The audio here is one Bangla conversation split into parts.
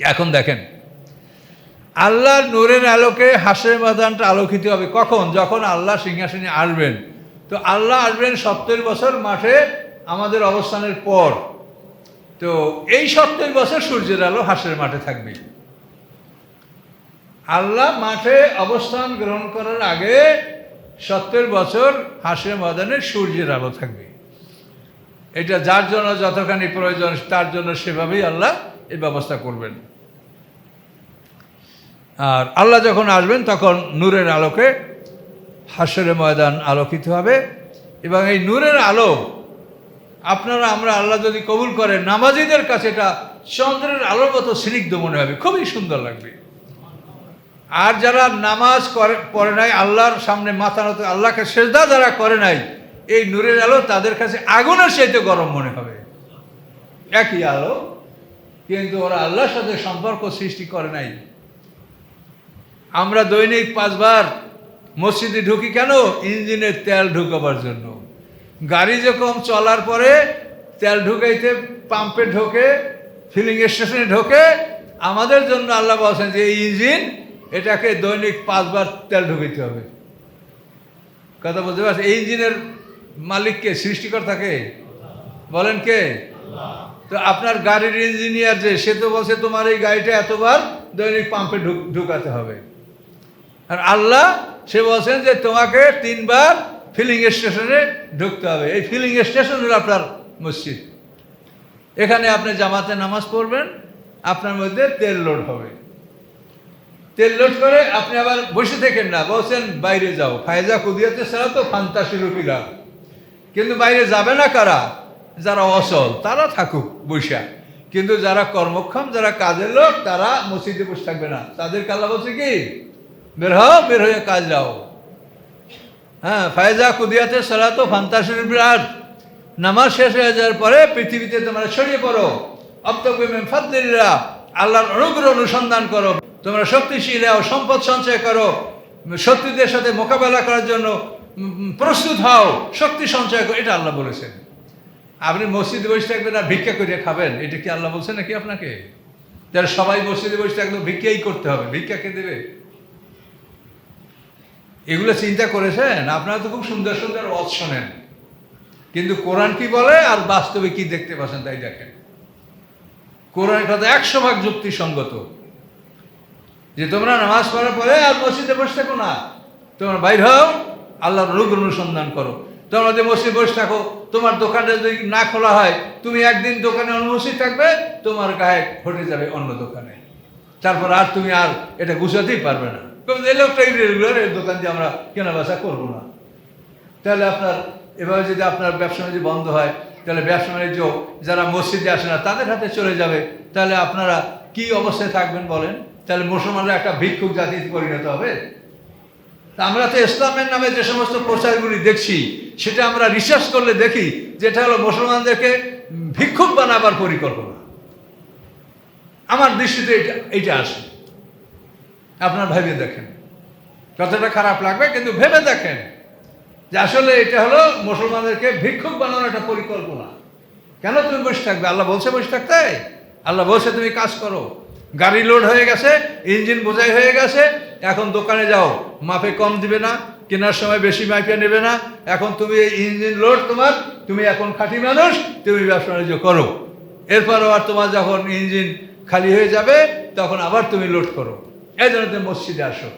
এখন দেখেন, আল্লাহর নূরের আলোকে হাসের ময়দানটা আলোকিত হবে কখন? যখন আল্লাহ সিংহাসনে আসবেন। তো আল্লাহ আসবেন সত্তর বছর মাঠে আমাদের অবস্থানের পর। তো এই সত্তর বছর সূর্যের আলো হাসের মাঠে থাকবে। আল্লাহ মাঠে অবস্থান গ্রহণ করার আগে সত্তর বছর হাসের ময়দানে সূর্যের আলো থাকবে। এটা যার জন্য যতখানি প্রয়োজন, তার জন্য সেভাবেই আল্লাহ এই ব্যবস্থা করবেন। আর আল্লাহ যখন আসবেন, তখন নূরের আলোকে হাসরের ময়দান আলোকিত হবে এবং এই নূরের আলো, আপনারা, আমরা আল্লাহ যদি কবুল করেন, নামাজিদের কাছে এটা চন্দ্রের আলোর মতো স্নিগ্ধ মনে হবে, খুবই সুন্দর লাগবে। আর যারা নামাজ করে, পড়ে নাই, আল্লাহর সামনে মাথা নত, আল্লাহকে সেজদা যারা করে নাই, এই নূরের আলো তাদের কাছে আগুনের চাইতে গরম মনে হবে। একই আলো, কিন্তু ওরা আল্লাহর সাথে সম্পর্ক সৃষ্টি করে নাই। আমরা দৈনিক পাঁচবার মসজিদে ঢুকি কেন? ইঞ্জিনের তেল ঢুকাবার জন্য। গাড়ি যখন চলার পরে তেল ঢুকাইতে পাম্পে ঢোকে ফিলিং স্টেশনে ঢোকে, আমাদের জন্য আল্লাহ বলছেন যে, এই ইঞ্জিন, এটাকে দৈনিক পাঁচবার তেল ঢুকাইতে হবে। কথা বলতে পারছি এই ইঞ্জিনের মালিককে সৃষ্টিকর্তাকে বলেন কে? তো আপনার গাড়ির ইঞ্জিনিয়ার যে, সে তো বলছে, তোমার এই গাড়িটা এতবার দৈনিক পাম্পে ঢুক- ঢুকাতে হবে। আর আল্লাহ, সে বলছেন যে তোমাকে তিনবার ফিলিং স্টেশনে ঢুকতে হবে। এই ফিলিং স্টেশন হলো আপনার মসজিদ। এখানে আপনি জামাতে নামাজ পড়বেন, আপনার মধ্যে তেল লোড হবে। তেল লোড করে আপনি আবার বসে থাকেন না, বলছেন বাইরে যাও। ফায়জা কুদিয়াতে ছাড়া তো ফান্তাসি রুপিরা কিন্তু বাইরে যাবে না কারা? যারা অসল, তারা থাকুক বৈশা কিন্তু যারা কর্মক্ষম, যারা কাজের লোক, তারা মসজিদে বসে থাকবে না। তাদের কাল্লা বলছে কি? বের হও, বের হয়ে কাজ যাও হ্যাঁ ফায়জা কুদিয়াতে সারা তো ফান্তাসির বিরাট। নামাজ শেষ হয়ে যাওয়ার পরে পৃথিবীতে তোমরা ছড়িয়ে পড়ো। অপ্তকুমেন ফাদ্দিরা আল্লাহর অনুগ্রহ অনুসন্ধান করো। তোমরা শক্তিশীল হও, সম্পদ সঞ্চয় করো। শত্রুদের সাথে মোকাবেলা করার জন্য প্রস্তুত হও, শক্তি সঞ্চয় করো, এটা আল্লাহ বলেছেন। আপনি মসজিদে বসে থাকবেন আর ভিক্ষা করে খাবেন, এটা কি আল্লাহ বলছেন নাকি আপনাকে? যারা সবাই মসজিদে বসে থাকলে ভিক্ষাই করতে হবে। ভিক্ষা কে দেবে? এগুলো চিন্তা করেছেন? আপনারা তো খুব সুন্দর সুন্দর ওয়াজ শোনেন। কিন্তু কোরআন কি বলে আর বাস্তবে কি দেখতে পাচ্ছেন তাই দেখেন। কোরআনের কথা একশো ভাগ যুক্তিসঙ্গত। যে তোমরা নামাজ পড়ার পরে আর মসজিদে বসে থাকো না। তোমরা বাইর হও, আল্লাহর রোগ অনুসন্ধান করো। তোমরা যে মসজিদে বসে থাকো, তোমার দোকানটা যদি না খোলা হয়, তুমি একদিন দোকানে অনুমতি থাকবে, তোমার গায়ে ঘটে যাবে অন্য দোকানে। তারপর আর তুমি আর এটা গুছাতেই পারবে না। এই রেগুলার এই দোকান দিয়ে আমরা কেনা বেচা করব না। তাহলে আপনার, এভাবে যদি আপনার ব্যবসা বাণিজ্য বন্ধ হয়, তাহলে ব্যবসা বাণিজ্য যারা মসজিদে আসে না, তাদের হাতে চলে যাবে। তাহলে আপনারা কি অবস্থায় থাকবেন বলেন? তাহলে মুসলমানরা একটা ভিক্ষুক জাতিতে পরিণত হবে? আমরা তো ইসলামের নামে যে সমস্ত প্রচারগুলি দেখছি, সেটা আমরা রিসার্চ করলে দেখি যেটা হলো মুসলমানদেরকে ভিক্ষুক বানাবার পরিকল্পনা। আমার দৃষ্টিতে এটা এইটা আসে। আপনার ভেবে দেখেন। কতটা খারাপ লাগবে, কিন্তু ভেবে দেখেন যে আসলে এটা হলো মুসলমানদেরকে ভিক্ষুক বানানোর একটা পরিকল্পনা। কেন তুমি বসে থাকবে? আল্লাহ বলছে বসে থাকতে? আল্লাহ বলছে তুমি কাজ করো। গাড়ি লোড হয়ে গেছে ইঞ্জিন বোঝাই হয়ে গেছে, এখন দোকানে যাও। মাপে কম দিবে না, কেনার সময় বেশি মাইপে নেবে না। এখন তুমি এই ইঞ্জিন লোড তোমার, তুমি এখন খাঁটি মানুষ, তুমি ব্যবসা বাণিজ্য করো। এরপর আবার তোমার যখন ইঞ্জিন খালি হয়ে যাবে, তখন আবার তুমি লোড করো। এই জন্য তুমি মসজিদে আসো।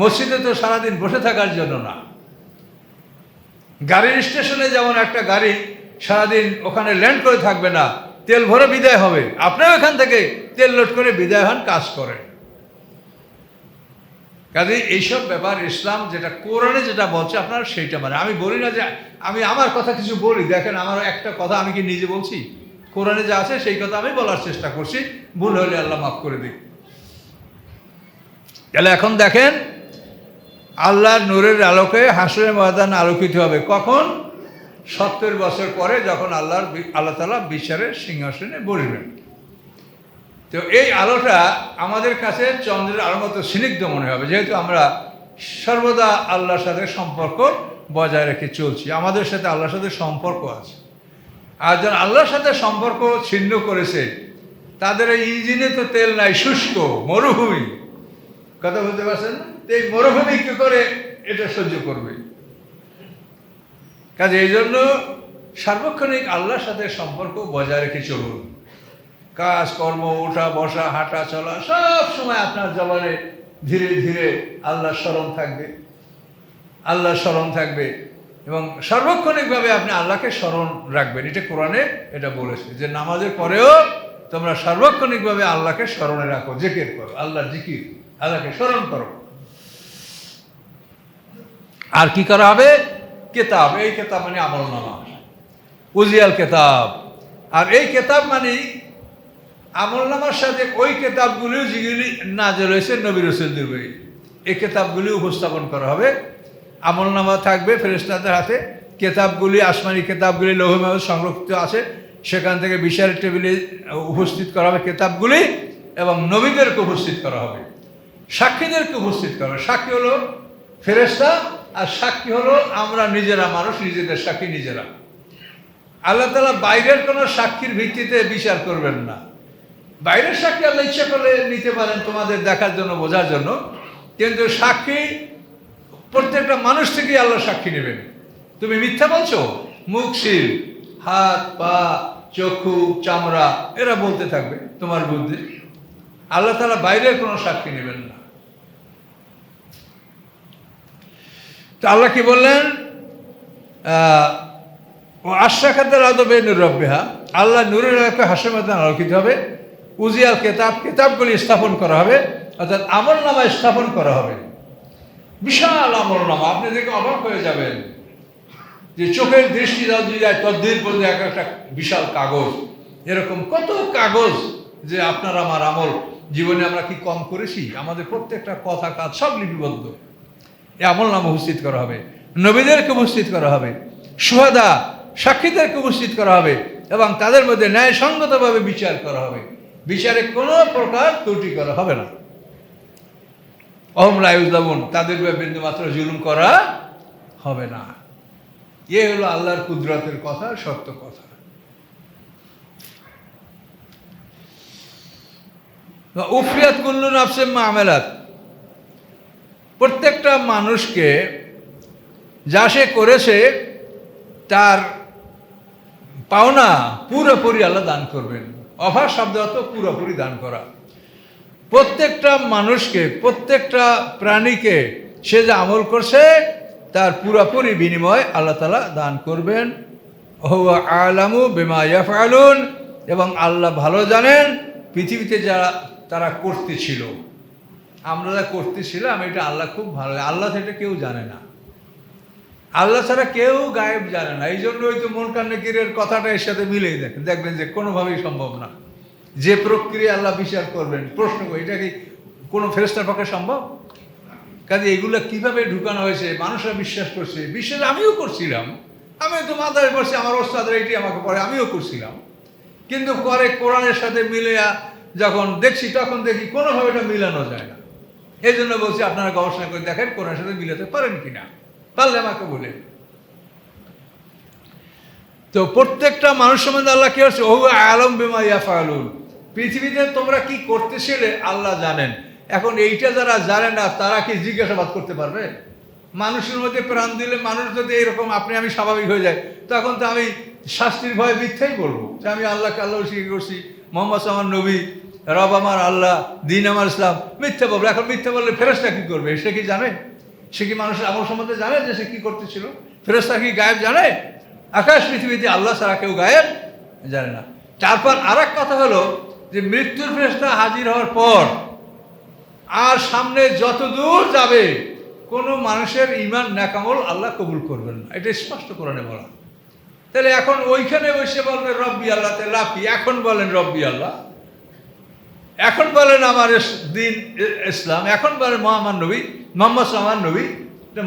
মসজিদে তো সারাদিন বসে থাকার জন্য না। গাড়ির স্টেশনে যেমন একটা গাড়ি সারাদিন ওখানে ল্যান্ড করে থাকবে না, তেল ভরে বিদায় হবে। আপনিও এখান থেকে তেল লোড করে বিদায় হন, কাজ করেন। কাজে এইসব ব্যাপার, ইসলাম যেটা কোরআনে যেটা বলছে আপনার সেইটা মানে। আমি বলি না যে আমি আমার কথা কিছু বলি। দেখেন আমার একটা কথা আমি কি নিজে বলছি? কোরআনে যা আছে সেই কথা আমি বলার চেষ্টা করছি। ভুল হলে আল্লাহ মাফ করে দিই তাহলে এখন দেখেন, আল্লাহর নূরের আলোকে হাসরের ময়দান আলোকিত হবে। কখন? সত্তর বছর পরে যখন আল্লাহর আল্লাহ তালা বিচারের সিংহাসনে বসবেন। তো এই আলোটা আমাদের কাছে চন্দ্রের আলোর মতো স্নিগ্ধ মনে হবে, যেহেতু আমরা সর্বদা আল্লাহর সাথে সম্পর্ক বজায় রেখে চলছি। আমাদের সাথে আল্লাহর সাথে সম্পর্ক আছে। আর যারা আল্লাহর সাথে সম্পর্ক ছিন্ন করেছে, তাদের এই ইঞ্জিনে তো তেল নাই, শুষ্ক, মরুভূমি। কথা বলতে পারছেন? এই মরুভূমি কি করে এটা সহ্য করবে? কাজে এই জন্য সার্বক্ষণিক আল্লাহর সাথে সম্পর্ক বজায় রেখে চলুন। কাজ, কর্ম ওঠা বসা, হাঁটা, চলা, সব সময় আপনার জবানে ধীরে ধীরে আল্লাহর স্মরণ থাকবে। আল্লাহর স্মরণ থাকবে এবং সার্বক্ষণিকভাবে আপনি আল্লাহকে স্মরণ রাখবেন। এটা কোরআনে এটা বলেছে যে নামাজের পরেও তোমরা সার্বক্ষণিকভাবে আল্লাহকে স্মরণে রাখো, জিকির করো আল্লাহ জিকির। আল্লাহকে স্মরণ করো। আর কি করা হবে? কেতাব। এই কেতাব মানে আমল নামা। উজিয়াল কেতাব। আর এই কেতাব মানে আমল নামার সাথে ওই কেতাবগুলিও যেগুলি নাজেল হয়েছে নবী রসুলদের বই এই কেতাবগুলি উপস্থাপন করা হবে। আমল নামা থাকবে ফেরেস্তাদের হাতে। কেতাবগুলি, আসমানি কেতাবগুলি লৌহমাহ সংরক্ষিত আছে। সেখান থেকে বিচারের টেবিলে উপস্থিত করা হবে কেতাবগুলি এবং নবীদেরকে উপস্থিত করা হবে। সাক্ষীদেরকে উপস্থিত করা হবে সাক্ষী হলো ফেরেস্তা আর সাক্ষী হলো আমরা নিজেরা, মানুষ নিজেদের সাক্ষী নিজেরা। আল্লাহ তালা বাইরের কোনো সাক্ষীর ভিত্তিতে বিচার করবেন না। বাইরের সাক্ষী আল্লাহ ইচ্ছা করলে নিতে পারেন তোমাদের দেখার জন্য, বোঝার জন্য। কিন্তু সাক্ষী, প্রত্যেকটা মানুষ থেকেই আল্লাহ সাক্ষী নেবেন। তুমি মিথ্যা বলছো? মুখ শিল হাত, পা, চক্ষু, চামড়া, এরা বলতে থাকবে তোমার বুদ্ধি। আল্লাহ তালা বাইরের কোনো সাক্ষী নেবেন না। তো আল্লাহ কি বললেন? ও আশাখাতের আদবে নুরব্বেহা আল্লাহ নুরের আলোকে হাসেমাতে আলোকিত হবে। উজিয়াল কেতাব, কেতাবগুলি স্থাপন করা হবে। অর্থাৎ আমল নামা স্থাপন করা হবে। বিশাল আমল নামা আপনি দেখে অবাক হয়ে যাবেন। যে চোখের দৃষ্টি যদি যায় তদ্দির পর্যন্ত এক একটা বিশাল কাগজ। এরকম কত কাগজ যে আপনার আমার আমল। জীবনে আমরা কি কম করেছি? আমাদের প্রত্যেকটা কথা কাজ সব লিপিবদ্ধ। এ আমল নাম উপস্থিত করা হবে। নবীদেরকে উপস্থিত করা হবে। সুহাদা সাক্ষীদেরকে উপস্থিত করা হবে এবং তাদের মধ্যে ন্যায়সঙ্গতভাবে বিচার করা হবে। বিচারে কোনো প্রকার ত্রুটি করা হবে না। অহম রায়ুদ্দাবন তাদের বিন্দু মাত্র জুলুম করা হবে না। এ হলো আল্লাহর কুদরতের কথা, সত্য কথা। উফরিয়াত কুল্লু নাফসেম মামেলাত প্রত্যেকটা মানুষকে যা সে করেছে, তার পাওনা পুরোপুরি আল্লাহ দান করবেন। অভার শব্দ অর্থ পুরোপুরি দান করা। প্রত্যেকটা মানুষকে, প্রত্যেকটা প্রাণীকে সে যে আমল করছে, তার পুরোপুরি বিনিময় আল্লাহ তালা দান করবেন। হুয়া আলামু বেমা ইয়াফআলুন এবং আল্লাহ ভালো জানেন, পৃথিবীতে যারা, তারা করতেছিল আমরা যা করতেছিলাম, এটা আল্লাহ খুব ভালো লাগে আল্লাহ সেটা কেউ জানে না। আল্লাহ ছাড়া কেউ গায়েব জানে না। এই জন্য ওই তো মন কান্নাকিরের কথাটা এর সাথে মিলেই দেখেন। দেখবেন যে কোনোভাবেই সম্ভব না। যে প্রক্রিয়া আল্লাহ বিচার করবেন, প্রশ্ন এটা কি কোনো ফেরস্তার পক্ষে সম্ভব? কাজে এগুলো কীভাবে ঢুকানো হয়েছে? মানুষরা বিশ্বাস করছে। বিশ্বাস আমিও করছিলাম। আমি তো মাথায় পড়ছি, আমার ওস্তাদের এটি আমাকে পরে আমিও করছিলাম। কিন্তু পরে কোরআনের সাথে মিলে যখন দেখছি, তখন দেখি কোনোভাবে এটা মিলানো যায় না। এই জন্য বলছি, আপনারা গবেষণা করে দেখেন কোরআনের সাথে মিলাতে পারেন কিনা। পারলে আমাকে বলে তো প্রত্যেকটা মানুষ সম্বন্ধে আল্লাহ কি হচ্ছে ওহু আলম বিমা ইয়াফালুন পৃথিবীতে তোমরা কি করতেছিলে আল্লাহ জানেন। এখন এইটা যারা জানে না, তারা কি জিজ্ঞাসাবাদ করতে পারবে? মানুষের মধ্যে প্রাণ দিলে মানুষ যদি এরকম, আপনি, আমি স্বাভাবিক হয়ে যায় তখন তো আমি শাস্তির ভয়ে মিথ্যাই বলব যে আমি আল্লাহকে আল্লাহ স্বীকার করছি, মোহাম্মদ আমার নবী রব আমার, আল্লাহ, দিন আমার ইসলাম। মিথ্যা বলব। এখন মিথ্যা বললে ফেরস্তা কি করবে? সে কি জানে? সে কি মানুষের আমল সম্বন্ধে জানে যে সে কি করতেছিল? ফেরস্তা কি গায়েব জানে? আকাশ, পৃথিবীতে আল্লাহ ছাড়া কেউ গায়েব জানে না। তারপর আর কথা হলো যে মৃত্যুর ফেরস্তা হাজির হওয়ার পর আর সামনে যত দূর যাবে, কোনো মানুষের ইমান ন্যাকামল আল্লাহ কবুল করবেন না। এটা স্পষ্ট কোরআনে বলা। তাহলে এখন ওইখানে বসে বলবেন রব্বি আল্লাহ কি? এখন বলেন, রব্বি আল্লাহ। এখন বলেন আমার দিন ইসলাম, এখন বলেন মহামান নবী, মোহাম্মদ সামান নবী।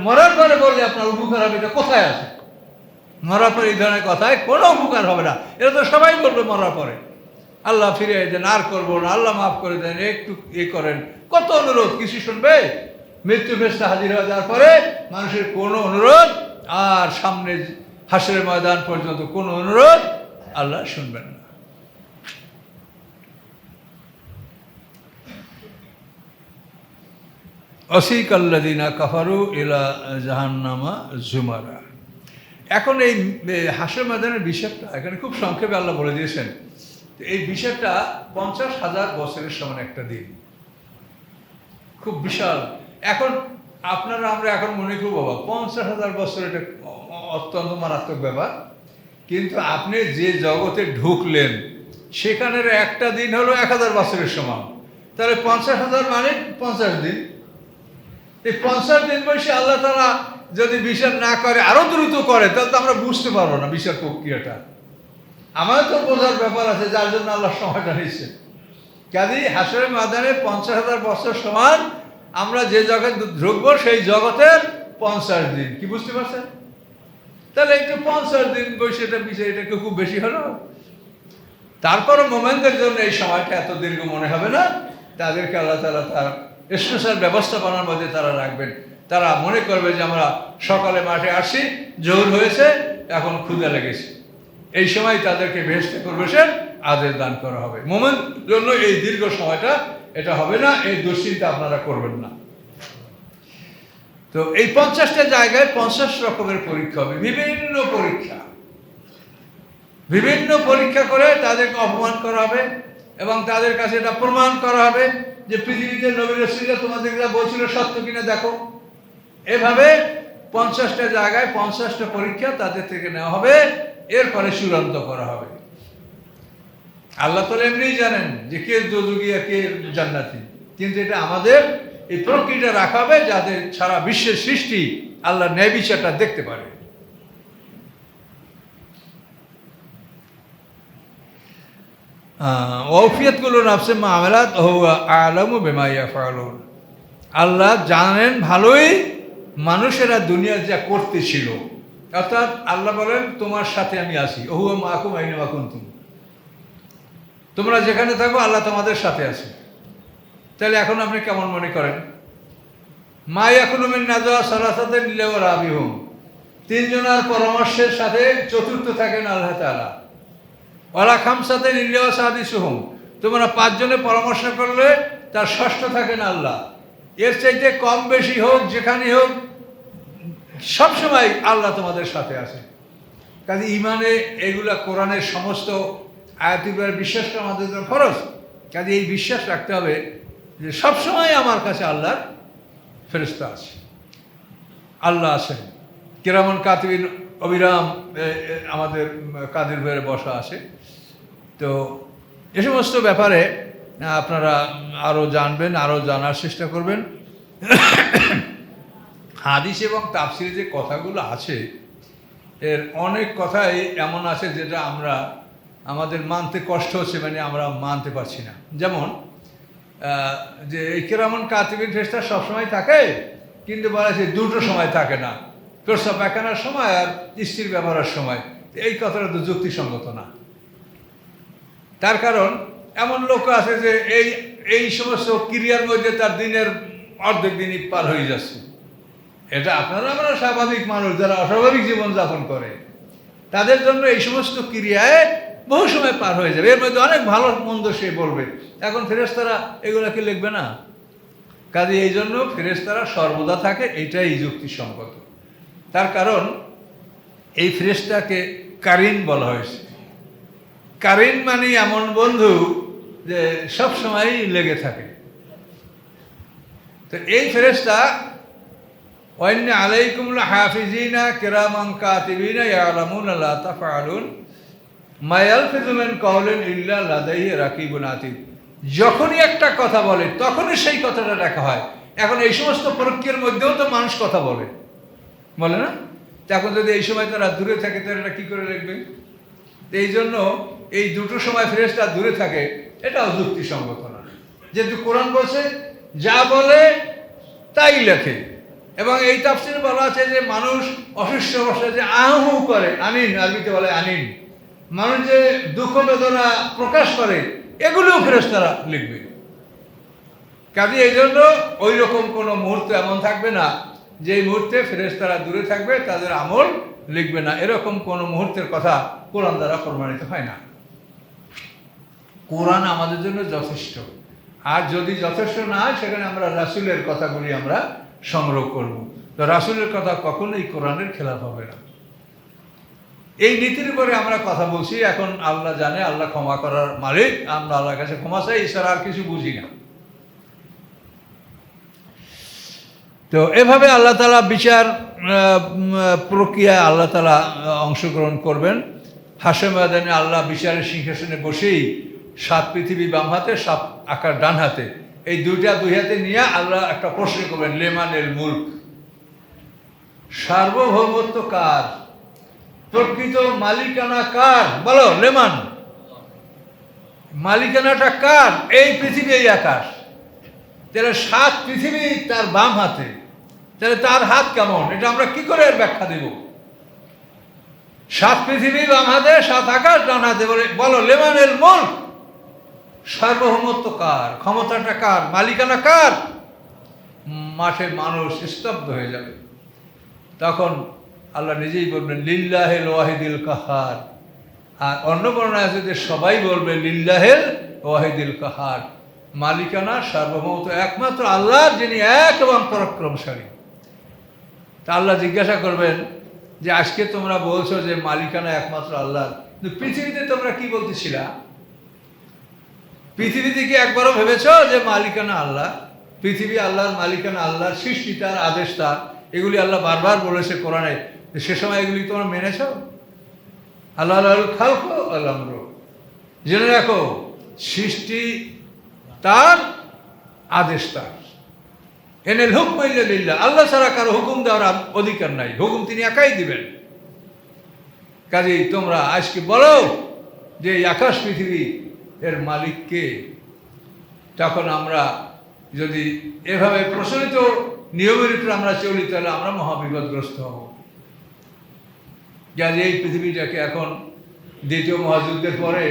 মরার পরে বললে আপনার উপকার হবে, এটা কোথায় আছে? মরার পরে এই ধরনের কথায় কোনো উপকার হবে না। এটা তো সবাই বলবে মরার পরে। আল্লাহ ফিরে দেন, আর করব না, আল্লাহ মাফ করে দেন, একটু এ করেন। কত অনুরোধ, কিছু শুনবে? মৃত্যু ফেসটা হাজির হয়ে যাওয়ার পরে মানুষের কোনো অনুরোধ, আর সামনে হাসের ময়দান পর্যন্ত কোনো অনুরোধ আল্লাহ শুনবেন না। অসিক আল্লাদিনা কাফারু ইলা জাহান্নামা জুমারা। এখন এই হাসর ময়দানের বিষয়টা এখানে খুব সংক্ষেপে আল্লাহ বলে দিয়েছেন এই বিষয়টা পঞ্চাশ হাজার বছরের সমান একটা দিন। খুব বিশাল। এখন আপনারা, আমরা এখন মনে করব, বাবা, পঞ্চাশ হাজার বছর এটা অত্যন্ত মারাত্মক ব্যাপার। কিন্তু আপনি যে জগতে ঢুকলেন, সেখানের একটা দিন হলো এক হাজার বছরের সমান। তাহলে পঞ্চাশ হাজার মানে পঞ্চাশ দিন। এই পঞ্চাশ দিন বয়সে আল্লাহ তারা যদি বিচার না করে, আরও দ্রুত করে, তাহলে তো আমরা বুঝতে পারব না বিচার প্রক্রিয়াটা। আমাদের তো বোঝার ব্যাপার আছে, যার জন্য আল্লাহ সময়টা নিচ্ছে। কাজে হাসরের মাদানে পঞ্চাশ হাজার বছর সমান আমরা যে জগৎ ঢুকবো, সেই জগতের পঞ্চাশ দিন। কি বুঝতে পারছেন? তাহলে একটু পঞ্চাশ দিন বয়সে এটা বিষয় এটা কি খুব বেশি হলো? তারপরও মোমেনদের জন্য এই সময়টা এত দীর্ঘ মনে হবে না। তাদেরকে আল্লাহ তালা তার স্পেশাল ব্যবস্থাপনার মধ্যে তারা রাখবেন। তারা মনে করবে যে আমরা সকালে মাঠে আসি জোর হয়েছে, এখন ক্ষুদা লেগেছে। এই সময় তাদেরকে ভেস্তে সে, আদেশ দান করা হবে। মোমেন জন্য এই দীর্ঘ সময়টা এটা হবে না, এই দুশ্চিন্তা আপনারা করবেন না। তো এই পঞ্চাশটা জায়গায় পঞ্চাশ রকমের পরীক্ষা হবে, বিভিন্ন পরীক্ষা। বিভিন্ন পরীক্ষা করে তাদেরকে অপমান করা হবে এবং তাদের কাছে এটা প্রমাণ করা হবে। যে পৃথিবীতে রসিকা তোমাদের যা বলছিল সত্য কিনা দেখো। এভাবে পঞ্চাশটা জায়গায় পঞ্চাশটা পরীক্ষা তাদের থেকে নেওয়া হবে, এরপরে চূড়ান্ত করা হবে। আল্লাহ তো এমনিই জানেন যে কে দোজুগিয়া কে জান্নাতি। কিন্তু এটা আমাদের এই প্রক্রিয়াটা রাখা হবে যাতে সারা বিশ্বের সৃষ্টি আল্লাহ ন্যায় বিচারটা দেখতে পারে। ওফিয়তগুলো নাফসে মামলাত ও আলম বেমাইয়া ফালুন আল্লাহ জানেন ভালোই মানুষেরা দুনিয়া যা করতেছিল। অর্থাৎ আল্লাহ বলেন, তোমার সাথে আমি আসি ওহু মাকুম, আইনে মাকুন তুমি। তোমরা যেখানে থাকো, আল্লাহ তোমাদের সাথে আছে। তাহলে এখন আপনি কেমন মনে করেন? মা এখন নাজা সালাসাতে নিলেও রাবি হুম তিনজনার পরামর্শের সাথে চতুর্থ থাকেন আল্লাহ তালা ওলা খামসাতে নিলেও সাদি সুহুম তোমরা পাঁচজনে পরামর্শ করলে তার ষষ্ঠ থাকেন আল্লাহ। এর চাইতে কম বেশি হোক, যেখানে হোক, সবসময় আল্লাহ তোমাদের সাথে আছে। কাজে ইমানে এগুলা কোরআনের সমস্ত আয়াতিগুলার বিশ্বাস করা আমাদের জন্য ফরজ। কাজে এই বিশ্বাস রাখতে হবে যে সবসময় আমার কাছে আল্লাহর ফেরস্তা আছে। আল্লাহ আছেন। কেরামন কাতিবিন অবিরাম আমাদের কাদের ভেরে বসা আছে। তো এ সমস্ত ব্যাপারে আপনারা আরও জানবেন আরও জানার চেষ্টা করবেন। হাদিস এবং তাফসিরে যে কথাগুলো আছে, এর অনেক কথাই এমন আছে যেটা আমরা, আমাদের মানতে কষ্ট হচ্ছে মানে আমরা মানতে পারছি না। যেমন যে এই কেরামন কাতিবিন ফেসটা সবসময় থাকে, কিন্তু বলা আছে দুটো সময় থাকে না। প্রস্তাব একানার সময় আর স্ত্রীর ব্যবহারের সময়। এই কথাটা তো যুক্তিসঙ্গত না। তার কারণ, এমন লোক আছে যে এই এই সমস্ত ক্রিয়ার মধ্যে তার দিনের অর্ধেক দিনই পার হয়ে যাচ্ছে। এটা আপনারা, আমরা স্বাভাবিক মানুষ যারা অস্বাভাবিক জীবনযাপন করে, তাদের জন্য এই সমস্ত ক্রিয়ায় বহু সময় পার হয়ে যাবে। এর মধ্যে অনেক ভালো মন্দ সে বলবে। এখন ফেরেস্তারা এগুলোকে লিখবে না? কাজে এই জন্য ফেরেস্তারা সর্বদা থাকে, এটাই যুক্তিসঙ্গত। তার কারণ, এই ফেরেস্তাকে কারিন বলা হয়েছে। কারিন মানে এমন বন্ধু যে সব সময়ই লেগে থাকে। তো এই ফেরেস্তা অন্য আলাইকুম হাফিজিনা কেরামান কাতিবিনা ইয়ালামুন লা তাফআলুন মায়াল ফিজুমেন কওলেন ইল্লা লাদাইহি রাকিবুন আতিদ যখনই একটা কথা বলে, তখনই সেই কথাটা দেখা হয়। এখন এই সমস্ত প্রক্রিয়ার মধ্যেও তো মানুষ কথা বলে। বলে না? এখন যদি এই সময় তারা দূরে থাকে, তাহলে এটা কি করে লিখবে? তো এই জন্য এই দুটো সময় ফেরেস্তা দূরে থাকে, এটাও যুক্তিসঙ্গত না। যেহেতু কোরআন বলছে, যা বলে, তাই লেখে। এবং এই তাফসির বলা আছে যে, মানুষ অসুস্থ অবস্থায় যে আহু করে আনিন আরবিতে বলে আনিন মানুষ যে দুঃখ বেদনা প্রকাশ করে, এগুলোও ফেরেস্তারা লিখবে। কাজে এই জন্য ওই রকম কোনো মুহূর্ত এমন থাকবে না, যে মুহূর্তে ফেরেস্তারা দূরে থাকবে, তাদের আমল লিখবে না। এরকম কোনো মুহূর্তের কথা কোরআন দ্বারা প্রমাণিত হয় না। কোরআন আমাদের জন্য যথেষ্ট। আর যদি যথেষ্ট না হয়, সেখানে আমরা রাসুলের কথাগুলি আমরা সংগ্রহ করব। তো রাসুলের কথা কখনোই কোরআনের খেলাফ হবে না। এই নীতির উপরে আমরা কথা বলছি। এখন আল্লাহ জানে, আল্লাহ ক্ষমা করার মালিক। আমরা আল্লাহর কাছে ক্ষমা চাই এছাড়া আর কিছু বুঝি না। তো এভাবে আল্লাহ তালা বিচার প্রক্রিয়ায় আল্লাহ তালা অংশগ্রহণ করবেন। হাসে আল্লাহ বিচারের সিংহাসনে বসেই সাত পৃথিবী বাম হাতে, সাত আকার ডান হাতে। এই দুইটা দুই হাতে নিয়ে আল্লাহ একটা প্রশ্ন করবেন, লেমানের মুল্ক। সার্বভৌমত্ব কার? প্রকৃত মালিকানা কার? বলো, লেমান। মালিকানাটা কার? এই পৃথিবী, এই আকাশ। তাহলে সাত পৃথিবী তার বাম হাতে। তাহলে তার হাত কেমন? এটা আমরা কি করে ব্যাখ্যা দেব? সাত পৃথিবী বাম হাতে, সাত আকাশ ডান হাতে বলে, বলো, লেমানের মূল সার্বভৌমত্ব কার? ক্ষমতাটা কার? মালিকানা কার? মাঠে মানুষ স্তব্ধ হয়ে যাবে। তখন আল্লাহ নিজেই বলবেন লিল্লাহেল ওয়াহিদুল কাহার। আর অন্য বর্ণায় যে সবাই বলবে লিল্লাহেল ওয়াহিদুল কাহার। মালিকানা, সার্বভৌমত্ব একমাত্র আল্লাহর, যিনি এক এবং পরাক্রমশালী। তা আল্লাহ জিজ্ঞাসা করবেন যে, আজকে তোমরা বলছো যে মালিকানা একমাত্র আল্লাহ পৃথিবীতে তোমরা কি বলতেছিলা? পৃথিবীতে কি একবারও ভেবেছ যে মালিকানা আল্লাহ? পৃথিবী আল্লাহর মালিকানা আল্লাহর সৃষ্টি তার, আদেশ তার। এগুলি আল্লাহ বারবার বলেছে কোরআনে। সে সময় এগুলি তোমরা মেনেছ? আল্লাহ আল্লাহ খালক আল্লাহ জেনে রাখো, সৃষ্টি তার, আদেশ তার। এনেল হুকম লিল্লাহ। আল্লাহ ছাড়া কারও হুকুম দেওয়ার অধিকার নাই। হুকুম তিনি একাই দিবেন। কাজেই তোমরা আজকে বলো যে আকাশ পৃথিবী এর মালিককে তখন আমরা যদি এভাবে প্রচলিত নিয়মের উপরে আমরা চলি, তাহলে আমরা মহাবিপদগ্রস্ত হব। যা এই পৃথিবীটাকে এখন দ্বিতীয় মহাযুদ্ধের পরে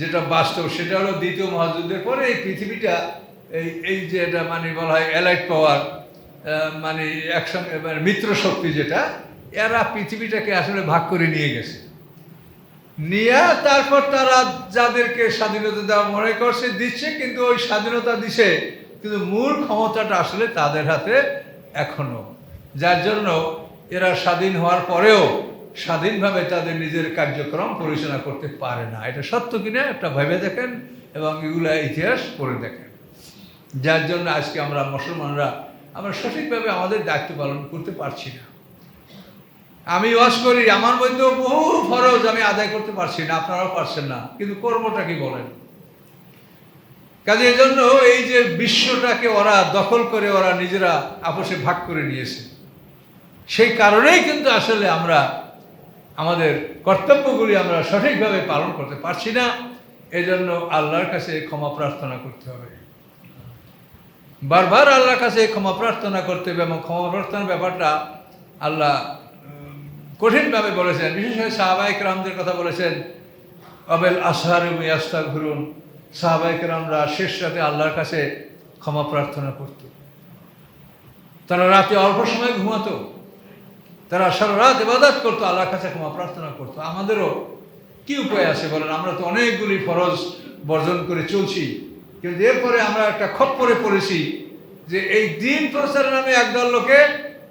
যেটা বাস্তব, সেটা হলো দ্বিতীয় মহাযুদ্ধের পরে এই পৃথিবীটা, এই এই যে এটা মানে বলা হয় অ্যালাইট পাওয়ার মানে একসঙ্গে মানে মিত্র শক্তি যেটা, এরা পৃথিবীটাকে আসলে ভাগ করে নিয়ে গেছে। নিয়ে তারপর তারা যাদেরকে স্বাধীনতা দেওয়া মনে করছে, দিচ্ছে, কিন্তু ওই স্বাধীনতা দিছে। কিন্তু মূল ক্ষমতাটা আসলে তাদের হাতে এখনও। যার জন্য এরা স্বাধীন হওয়ার পরেও স্বাধীনভাবে তাদের নিজের কার্যক্রম পরিচালনা করতে পারে না। এটা সত্য কিনা একটা ভেবে দেখেন এবং এগুলা ইতিহাস পড়ে দেখেন। যার জন্য আজকে আমরা মুসলমানরা আমরা সঠিকভাবে আমাদের দায়িত্ব পালন করতে পারছি না। আমি ওয়াজ করি, আমার মধ্যেও বহু ফরজ আমি আদায় করতে পারছি না, আপনারাও পারছেন না, কিন্তু কর্মটা কি বলেন? কাজে এজন্য এই যে বিশ্বটাকে ওরা দখল করে ওরা নিজেরা আপোষে ভাগ করে নিয়েছে, সেই কারণেই কিন্তু আসলে আমরা আমাদের কর্তব্যগুলি আমরা সঠিকভাবে পালন করতে পারছি না এজন্য আল্লাহর কাছে ক্ষমা প্রার্থনা করতে হবে। বারবার আল্লাহর কাছে ক্ষমা প্রার্থনা করতে হবে এবং ক্ষমা প্রার্থনার ব্যাপারটা আল্লাহ কঠিনভাবে বলেছেন, বিশেষ করে সাহাবাহিক রামদের কথা বলেছেন অবেল আসার ইয়াস্তা ঘুরুন সাহাবাহিক রামরা শেষ রাতে আল্লাহর কাছে ক্ষমা প্রার্থনা করত। তারা রাতে অল্প সময় ঘুমাতো। তারা সারা রাত ইবাদত করতো, আল্লাহর কাছে ক্ষমা প্রার্থনা করতো। আমাদেরও কি উপায় আছে বলেন? আমরা তো অনেকগুলি ফরজ বর্জন করে চলছি। কিন্তু এরপরে আমরা একটা খপ্পরে পড়েছি যে এই দিন প্রচারের নামে একদল লোকে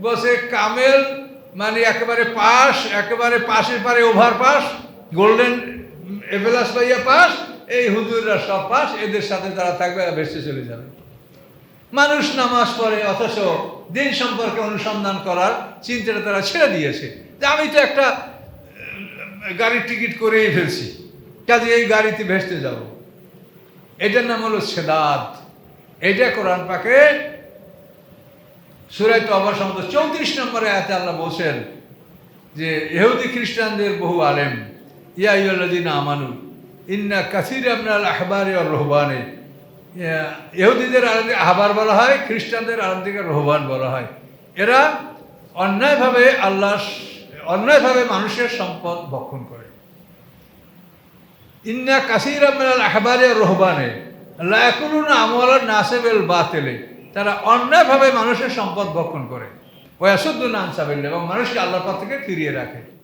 বসে কামেল মানে একেবারে পাস একেবারে পাশের পারে ওভার পাস গোল্ডেন এভেলাস পাইয়া পাস এই হুজুররা সব পাস এদের সাথে তারা থাকবে আর বেসে চলে যাবে। মানুষ নামাজ পড়ে, অথচ দিন সম্পর্কে অনুসন্ধান করার চিন্তাটা তারা ছেড়ে দিয়েছে যে আমি তো একটা গাড়ির টিকিট করেই ফেলছি কাজে এই গাড়িতে ভেসতে যাব। এটার নাম হলো সেদাত। এটা কোরআন পাকে সুরাই তো আবার সম্ভবত চৌত্রিশ নম্বরে আয়াতে আল্লাহ বলছেন যে এহুদি খ্রিস্টানদের বহু আলেম, ইয়া আমানু, ইন্না কাসির আপনার আহবারে আর রহবানে। ইহুদিদের আরবিকে আহবার বলা হয়, খ্রিস্টানদের আরবিকে রহবান বলা হয়। এরা অন্যায়ভাবে আল্লাহ অন্যায়ভাবে মানুষের সম্পদ ভক্ষণ করে। ইন্না কাসির আপনার আহবারে আর রহবানে লাকুলুন আমল নাসেবেল বাতেলে। তারা অন্যায়ভাবে মানুষের সম্পদ ভক্ষণ করে। ওয়াসুদ্দুন আনসাবিল্লা এবং মানুষকে আল্লাহর পথ থেকে ফিরিয়ে রাখে।